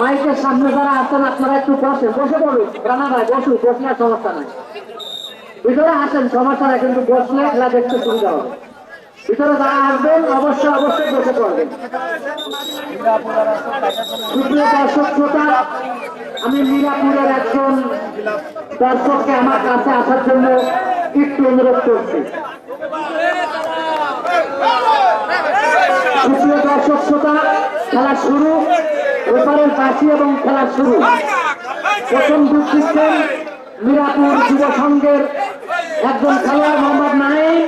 মাইকের সামনে যারা আছেন, আপনারা একটু বসে বসে বলুন রানা ভাই, বসুন, বসলে সমস্যা নাই। ভিতরে আসেন, সমস্যা নাই, কিন্তু বসলে খেলা দেখতে সুবিধা হবে। ভিতরে যারা আসবেন, অবশ্যই অবশ্যই বসে পড়বেন। দর্শক শ্রোতা, আমি মিরাপুরের একজন দর্শককে আমার কাছে আসার জন্য একটু অনুরোধ করছি। দর্শক শ্রোতা খেলা শুরু, এবারের বাসি এবং খেলা শুরু। প্রথম দুধ দিচ্ছেন মিরাপুর যুব সংঘের একজন খেলোয়াড় মোহাম্মদ নাইম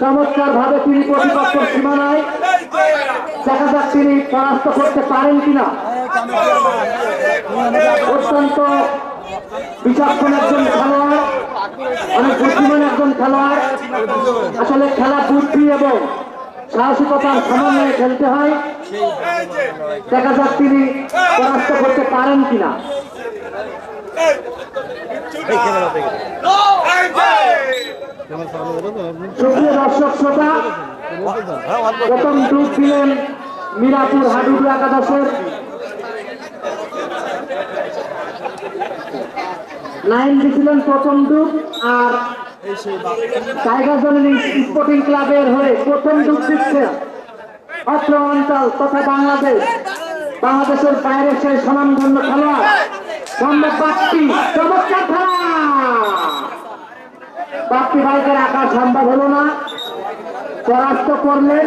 চমৎকার ভাবে তিনি প্রতিপক্ষ সীমানায়। দেখা যাক তিনি পরাস্ত করতে পারেন কিনা। অত্যন্ত বিচক্ষণ একজন খেলোয়াড়। অনেক বুদ্ধিমান একজন খেলোয়াড়। আসলে খেলা বুদ্ধি এবং সাহসিকতার সমন্বয়ে খেলতে হয়। দেখা যাক তিনি পরাস্ত করতে পারেন কিনা। সুপ্রিয় দর্শক, শ্রোতা, প্রথম ডুব দিলেন মিরাপুর হাডুডু একাদশের লাইন দিছিলেন প্রথম ডুব আর টাইগার স্পোর্টিং ক্লাবের হয়ে প্রথম ডুব দিচ্ছে অত্র অঞ্চল তথা বাংলাদেশ। বাংলাদেশের বাইরে সেই স্বনামধন্য খেলোয়াড়। মোহাম্মদ বাপ্পি, চমৎকার খেলা! বাপ্পি ভাইকে সম্ভব হলো না। পরাস্ত করলেন।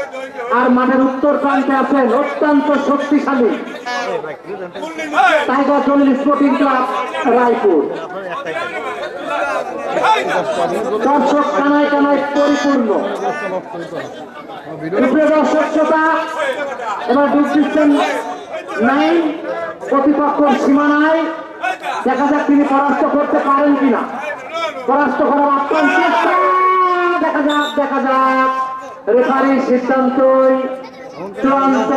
আর মাঠের উত্তর প্রান্তে আছেন অত্যন্ত শক্তিশালী Tiger Jalil sporting club, Raipur. দর্শক কানায় কানায় পরিপূর্ণ। দর্শক শ্রোতা, এবার ডুব দিচ্ছেন নাইন, প্রতিপক্ষের সীমানায়। দেখা যাক তিনি পরাস্ত করতে পারেন কিনা। পরাস্ত করার আপ্রাণ চেষ্টা। দেখা যাক দেখা যাক। রেফারির সিদ্ধান্তই চূড়ান্ত।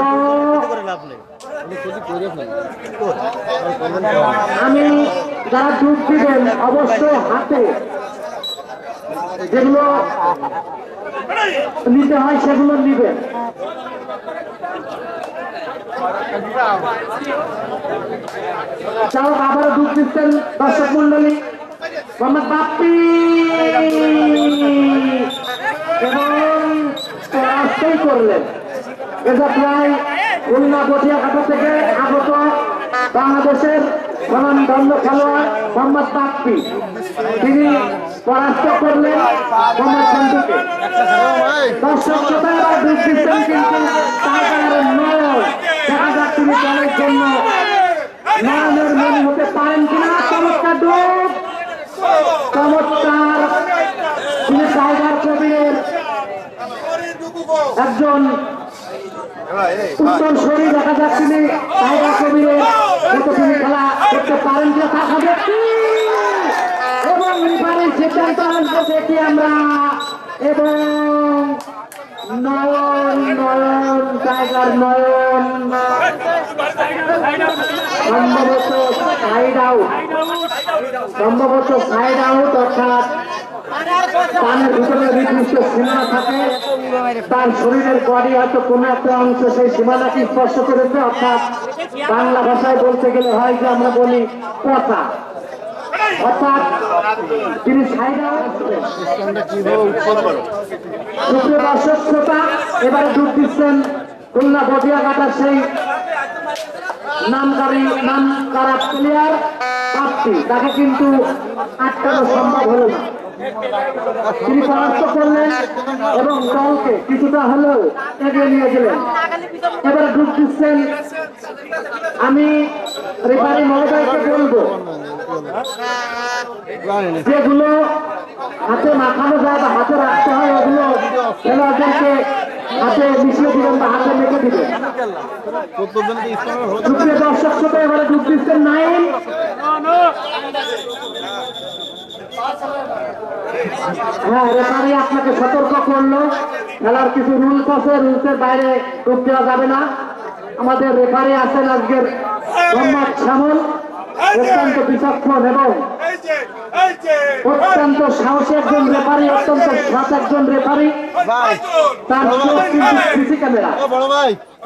আমি যারা ডুব দিবেন অবশ্যই হাতে যেগুলো নিতে হয় সেগুলো নিবেন। চালক আবারও ডুব দিচ্ছেন দর্শক মন্ডলী মোহাম্মদ বাপ্পি। এবং পরাস্তই করলেন। এটা প্রায় খুলনা পটিয়াঘাটা থেকে আগত বাংলাদেশের দণ্ড খেলোয়াড় মোহাম্মদ বাপ্পি তিনি পরাস্ত করলেন মোহাম্মদ সন্টুকে দর্শক শ্রোতা, এবার কিন্তু দেখা যাক তিনি দলের জন্য নয়নের মনে হতে পারেন কিনা। চমৎকার চমৎকার তিনি টাইগার কবিরের একজন উত্তর শরীর দেখা যাক তিনি টাইগার কবিরের তিনি খেলা করতে পারেন কিনা তা হবে এবং রিফারির সিদ্ধান্ত আসবে দেখি আমরা। এবং নয়ন নয়ন, টাইগার, নয়ন। সম্ভবত সাইড আউট সম্ভবত সাইড আউট অর্থাৎ কানের ভিতরে নির্দিষ্ট সীমানা থাকে। তার শরীরের বডি হয়তো কোনো একটা অংশ সেই সীমানাকে স্পর্শ করেছে। অর্থাৎ বাংলা ভাষায় বলতে গেলে হয় যে আমরা বলি কথা তাকে কিন্তু আটকানো সম্ভব হলো না। তিনি পরাস্ত করলেন এবং দলকে কিছুটা হলেও এগিয়ে নিয়ে গেলেন। এবারে ডুব দিচ্ছেন আমি রেফারি মহোদয়কে বলব, যেগুলো হাতে মাখানো যায় বা হাতে রাখতে হয়, ওগুলো খেলোয়াড়দেরকে হাতে মিশিয়ে দিবেন বা হাতে মেখে দিবেন। দর্শক শ্রোতা এবারে ডুব দিচ্ছেন নাইন হ্যাঁ রেফারি আপনাকে সতর্ক করল। খেলার কিছু রুলস আছে রুলসের বাইরে ডুব দেওয়া যাবে না। আমাদের রেফারি আছেন আজকের মোহাম্মদ শ্যামল অত্যন্ত বিচক্ষণ এবং অত্যন্ত সাহসী একজন রেফারি অত্যন্ত সৎ একজন রেফারি তার সিসি ক্যামেরা।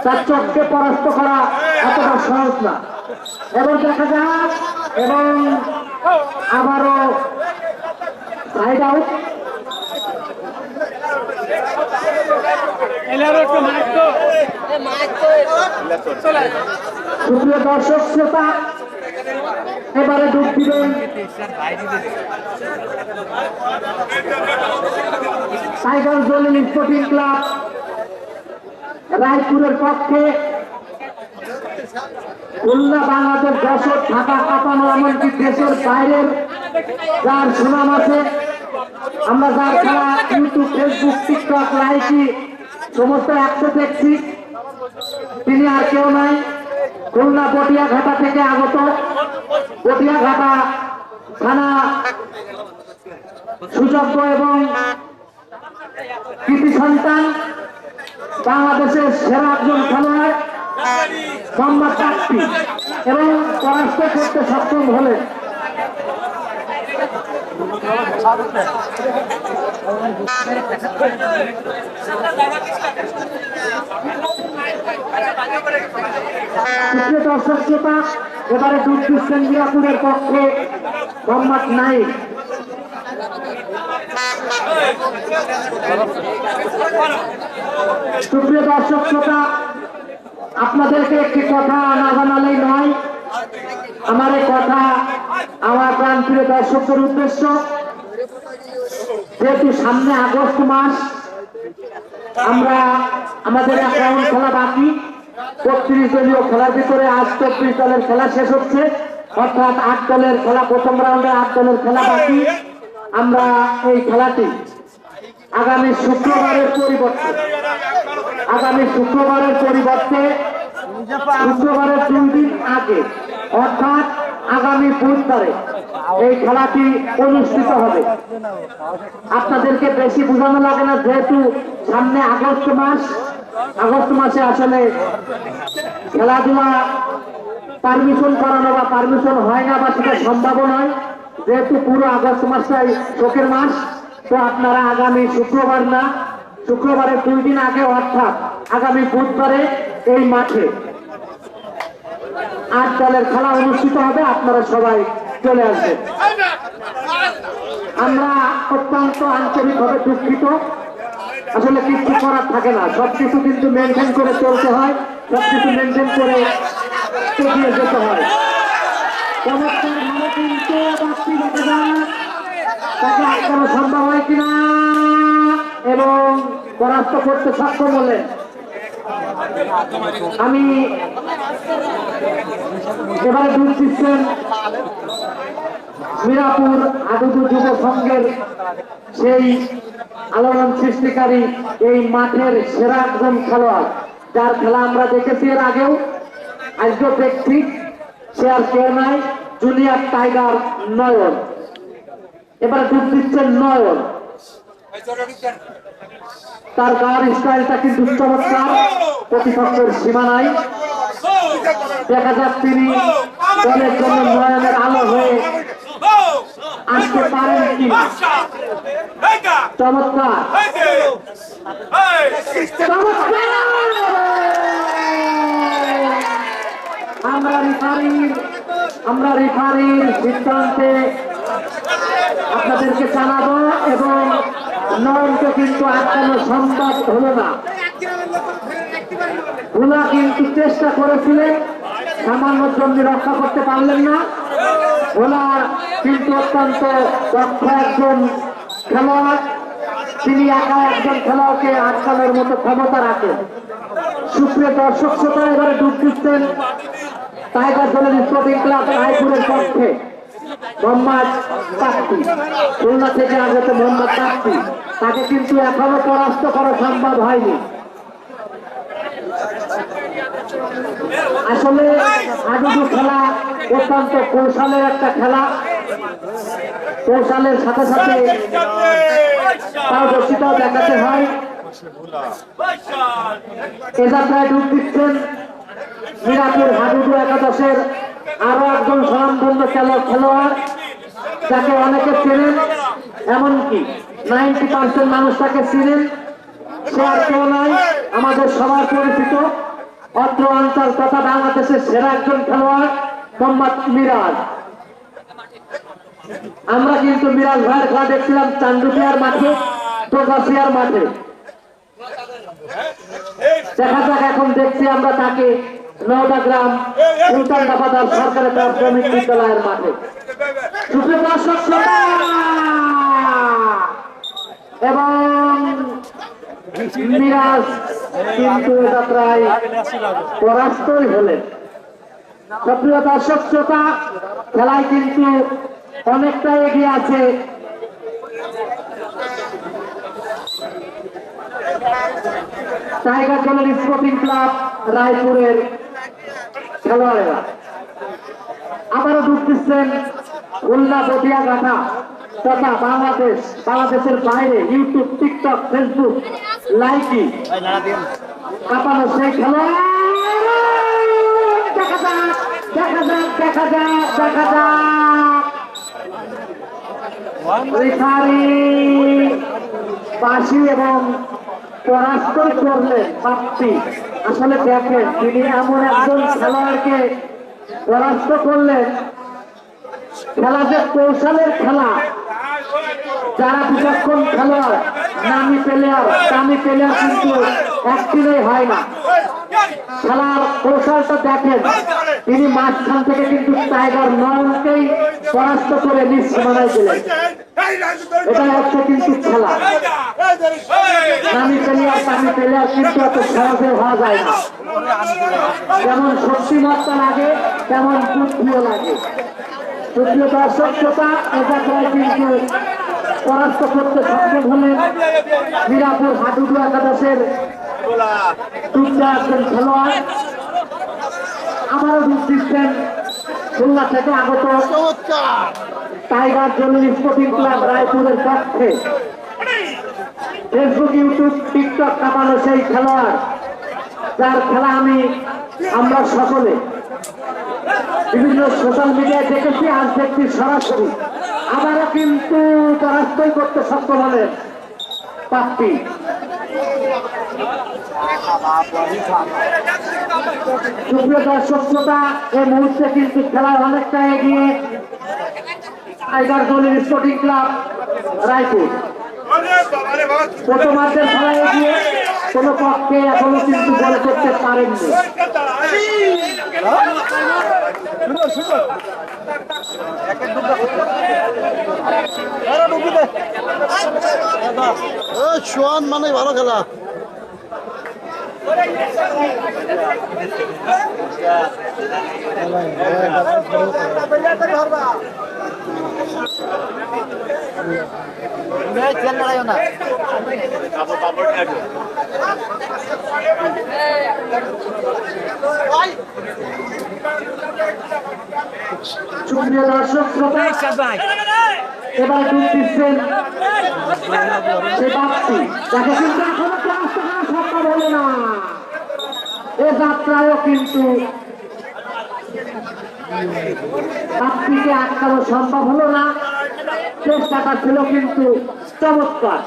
তার চোখকে পরাস্ত করা এতটা সহজ না। এবং দেখা যাক এবং আবারও সাইড আউট সুপ্রিয় দর্শক শ্রোতা এবারে ডুব দিবেন। টাইগার জলিন স্পোর্টিং ক্লাব রায়পুরের পক্ষে। খুলনা বাংলাদেশ যশোর ঢাকা কাপানো এমনকি দেশের বাইরের যার সুনাম আছে। আমরা যার খেলা ইউটিউব ফেসবুক টিকটক লাইকি সমস্ত একশো দেখছি তিনি আর কেউ নাই। খুলনা পটিয়াঘাটা থেকে আগত। পটিয়াঘাটা থানা সুযোগ্য এবং কৃতি সন্তান বাংলাদেশের সেরা একজন খেলোয়াড় মোহাম্মদ চাকরি এবং পরাস্ত করতে সক্ষম হলেন। দর্শক শ্রোতা, এবারে ডুব দিচ্ছেন মিরাপুরের পক্ষে মোহাম্মদ নাইক সুপ্রিয় দর্শক শ্রোতা, আপনাদেরকে একটি কথা না জানালেই নয়, আমার কথা আমার প্রান্তীয় দর্শকদের উদ্দেশ্য। যেহেতু সামনে আগস্ট মাস, আমরা আমাদের এখন খেলা বাকি। বত্রিশ দলীয় খেলার ভিতরে আজ চব্বিশ দলের খেলা শেষ হচ্ছে। অর্থাৎ আট দলের খেলা, প্রথম রাউন্ডে আট দলের খেলা বাকি। আমরা এই খেলাটি আগামী শুক্রবারের পরিবর্তে, আগামী শুক্রবারের পরিবর্তে, শুক্রবারের দুই দিন আগে, অর্থাৎ আগামী বুধবারে এই খেলাটি অনুষ্ঠিত হবে। আপনাদেরকে বেশি বোঝানো লাগে না, যেহেতু সামনে আগস্ট মাস। আগস্ট মাসে আসলে খেলাধুলা পারমিশন করানো বা পারমিশন হয় না বা সেটা সম্ভব নয়। যেহেতু পুরো আগস্ট মাসটাই শোকের মাস, তো আপনারা আগামী শুক্রবার না, শুক্রবারের দুই দিন আগে অর্থাৎ আগামী বুধবারে এই মাঠে আট দলের খেলা অনুষ্ঠিত হবে, আপনারা সবাই চলে আসবেন। আমরা অত্যন্ত আন্তরিকভাবে দুঃখিত। আসলে কিছু করার থাকে না। সবকিছু কিন্তু মেনটেন করে চলতে হয়, সবকিছু মেনটেন করে এগিয়ে যেতে হয়। সম্ভব হয় কিনা, এবং পরাস্ত করতে সক্ষম হলেন। আমি এবারে দুধ দিচ্ছেন মিরাপুর আদুদু যুব সংঘের সেই আলোড়ন সৃষ্টিকারী এই মাঠের সেরা একজন খেলোয়াড়। যার খেলা আমরা দেখেছি এর আগেও। আজকেও দেখছি সে আর কেউ নাই, জুনিয়র টাইগার নয়ন। এবারে ডুব দিচ্ছেন নয়ন। তার গাওয়ার স্টাইলটা কিন্তু চমৎকার প্রতিপক্ষের সীমা নাই। দেখা যাক তিনি দলের জন্য নয়নের আলো হয়ে আসতে পারেন কি? চমৎকার! আমরা রিফারির আমরা রিফারির সিদ্ধান্তে আপনাদেরকে জানাব এবং নয়নকে কিন্তু আটকানো সম্ভব হলো না। ভুলা কিন্তু চেষ্টা করেছিলেন সামান্য জন্য রক্ষা করতে পারলেন না। ভোলা কিন্তু অত্যন্ত দক্ষ একজন খেলোয়াড়। তিনি একা একজন খেলোয়াড়কে আটকানোর মতো ক্ষমতা রাখেন। সুপ্রিয় দর্শক, শ্রোতা, এবারে ডুব দিচ্ছেন টাইগার দলের স্পোর্টিং ক্লাব রায়পুরের পক্ষে। মোহাম্মদ খুলনা থেকে আগত মোহাম্মদ তাকে কিন্তু এখনও পরাস্ত করা সম্ভব হয়নি। আসলে হাডুডু খেলা অত্যন্ত কৌশলের একটা খেলা। কৌশলের সাথে সাথে পারদর্শিতাও দেখাতে হয়। এ যাত্রায় ডুব দিচ্ছেন মিরাপুর হাডুডু একাদশের আরও একজন স্বনামধন্য খেলোয়াড় খেলোয়াড় যাকে অনেকে চেনেন, এমনকি নাইনটি পার্সেন্ট মানুষ তাকে চিনেন। আমাদের সবার পরিচিত। অত্র অঞ্চল তথা বাংলাদেশের সেরা একজন খেলোয়াড়, মোহাম্মদ মিরাজ। আমরা কিন্তু মিরাজ ভাইয়ের খেলা দেখছিলাম চান্দুকিয়ার মাঠে, প্রকাশিয়ার মাঠে। দেখা যাক, এখন দেখছি আমরা তাকে নওদা গ্রাম সুলতান দাবাদার সরকারি প্রাথমিক বিদ্যালয়ের মাঠে এবং মিরাজ কিন্তু যাত্রায় পরাস্তই হলেন সুপ্রিয় দর্শক শ্রোতা খেলায় কিন্তু অনেকটা এগিয়ে আছে টাইগার দলের স্পোর্টিং ক্লাব রায়পুরের খেলোয়াড়েরা। আবারও ডুব দিচ্ছেন খুলনা বটিয়া গাথা তথা বাংলাদেশ, বাংলাদেশের বাইরে ইউটিউব টিকটক ফেসবুক লাইকি কাঁপানো সেই খেলোয়াড়। দেখা যাক দেখা যাক দেখা যাক এবং পরাস্ত করলেন প্রাপ্তি আসলে দেখেন, তিনি এমন একজন খেলোয়াড়কে পরাস্ত করলেন। খেলা যে কৌশলের খেলা, যারা বিচক্ষণ খেলোয়াড় নামি প্লেয়ার দামি প্লেয়ার কিন্তু একদিনেই হয় না। খেলার কৌশলটা দেখেন, তিনি মাঝখান থেকে কিন্তু টাইগার নয়নকেই পরাস্ত করে নিজ সীমানায় দিলেন। এটা হচ্ছে কিন্তু খেলা। নামি প্লেয়ার দামি প্লেয়ার কিন্তু এত সহজে হওয়া যায় না। যেমন শক্তিমত্তা লাগে তেমন বুদ্ধিও লাগে। তৃতীয় দর্শক শ্রোতা এটা প্রায় কিন্তু পরাস্ত করতে সক্ষম হলেন মিরাপুর হাডুডু একাদশের দুটা একজন খেলোয়াড়। আমারও ডুব দিচ্ছেন খুলনা থেকে আগত টাইগার জলিল স্পোর্টিং ক্লাব রায়পুরের পক্ষে ফেসবুক, ইউটিউব, টিকটক কামানো সেই খেলোয়াড়, যার খেলা আমি, আমরা সকলে বিভিন্ন সোশ্যাল মিডিয়ায় দেখেছি আজ দেখছি সরাসরি। আবারও কিন্তু পরাস্তই করতে সক্ষম হলেন পাপ্পি। সুপ্রিয় দর্শক এই মুহূর্তে কিন্তু খেলার অনেকটা এগিয়ে টাইগার দলের স্পোর্টিং ক্লাব, রায়পুর। প্রথমার্ধের খেলায় এগিয়ে কোনো পক্ষে এখনও কিন্তু বল করতে পারেননি সোয়ান মানে ভালো খেলা না সুপ্রিয় দর্শক, শ্রোতা, এবার ডুব দিচ্ছেন সে বাপ্তি যাকে কিন্তু এখনও না। এ যাত্রায়ও কিন্তু বাপ্তিকে আটকানো সম্ভব হলো না। চেষ্টাটা ছিল কিন্তু চমৎকার।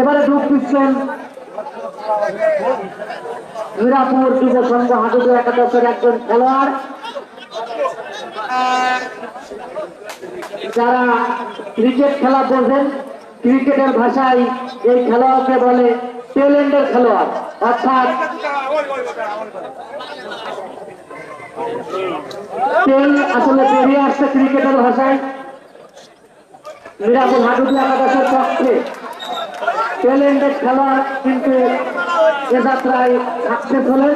এবারে ডুব দিচ্ছেন মিরাপুর যুব সংঘ একাদশের একজন খেলোয়াড়। যারা ক্রিকেট খেলা বোঝেন, ক্রিকেটের ভাষায় এই খেলোয়াড়কে বলে টেলেন্ডের খেলোয়াড়। অর্থাৎ তেল আসলে বেরিয়ে আসছে ক্রিকেটের ভাষায়। মিরাবুল হাডুডু আকাশের পক্ষে ট্যালেন্টেড খেলোয়াড়, কিন্তু এ যাত্রায় সাকসেস হলেন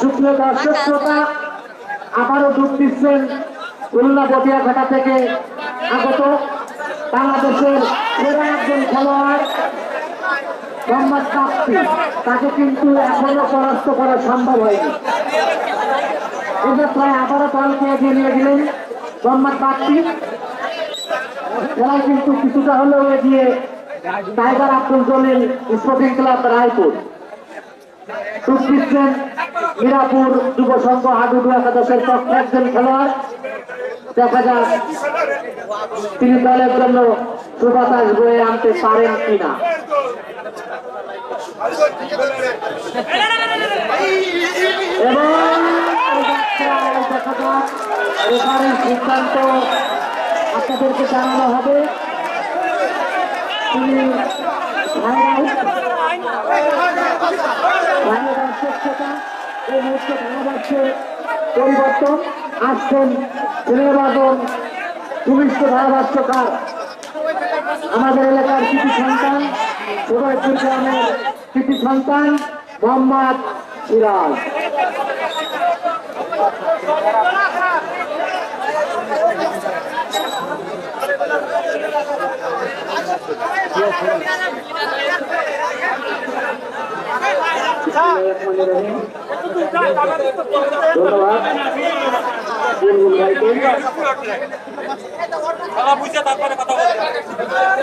সুপ্রিয় দর্শক আবারও যোগ দিচ্ছেন খুলনা বটিয়াঘাটা থেকে আগত বাংলাদেশের সেরা একজন খেলোয়াড়, মোহাম্মদ তাকে কিন্তু এখনও পরাস্ত করা সম্ভব হয়নি। এদের প্রায় আবারও দলকে এগিয়ে নিয়ে গেলেন মোহাম্মদ বাপ্তি খেলায় কিন্তু কিছুটা হলেও এগিয়ে Tiger Abdul Jalil sporting club Raipur দিচ্ছেন মিরাপুর যুব সংঘ হাডুডু একাদশের পক্ষে একজন খেলোয়াড় দেখা যাক তিনি দলের জন্য সুবাতাস বয়ে আনতে পারেন কিনা এবং আপনাদেরকে জানানো হবে। পরিবর্তন। আসছেন সুমিষ্ট ধারাভাষ্যকার আমাদের এলাকার কৃতি সন্তান সুভাষপুর গ্রামের কৃতি সন্তান, মোহাম্মদ সিরাজ।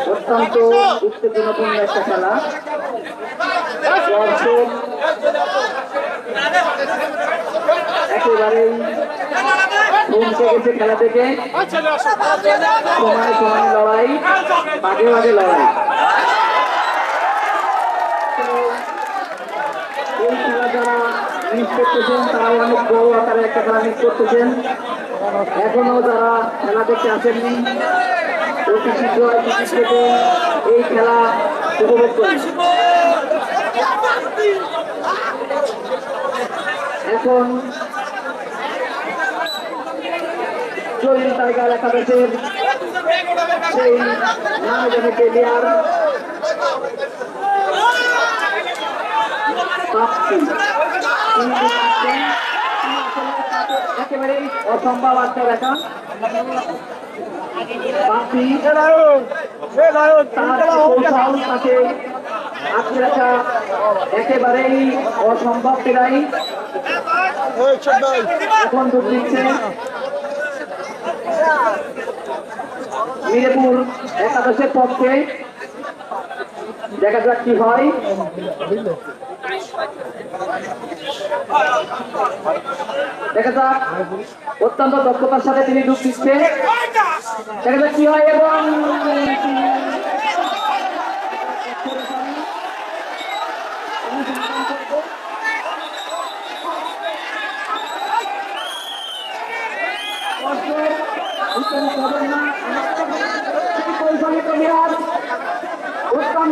অত্যন্ত উত্তেজনাপূর্ণ একটা খেলা একেবারেই খেলা থেকে সমানে লড়াই, মাঝে লড়াই। এই খেলা যারা মিস করতেছেন অনেক বড় আকারে একটা খেলা মিস করতেছেন। এখনও যারা খেলা দেখতে আসেননি অতি শীঘ্র টিকিট কেটে এই খেলা উপভোগ করুন। এখন জলিল টাইগার একাদশের সেই নামে প্লেয়ার একেবারেই অসম্ভব আটকে রাখা একেবারেই অসম্ভব প্রায় এখন দুধ দিচ্ছে। মিরেপুর একাদশের পক্ষে দেখা যাক কি হয়। দেখা যাক অত্যন্ত দক্ষতার সাথে তিনি ডুব দিচ্ছে। দেখা যাক কি হয় এবং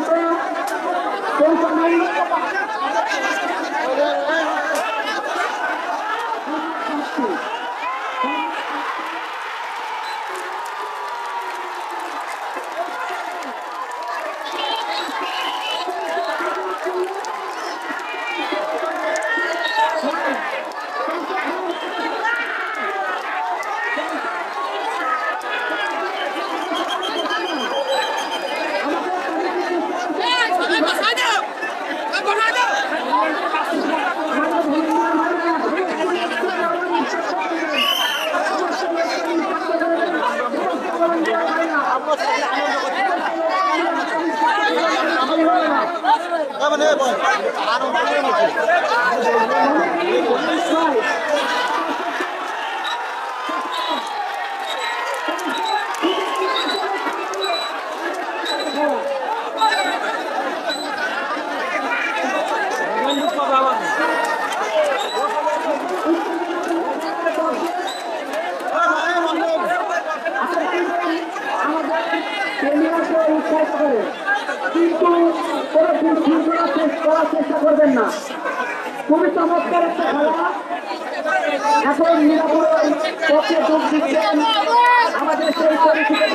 don't come in করবেন না। তুমি চমৎকার একটা খেলা। এখন নিরাপদ পক্ষে যোগ দিচ্ছেন। আমাদের সেই পরিস্থিতি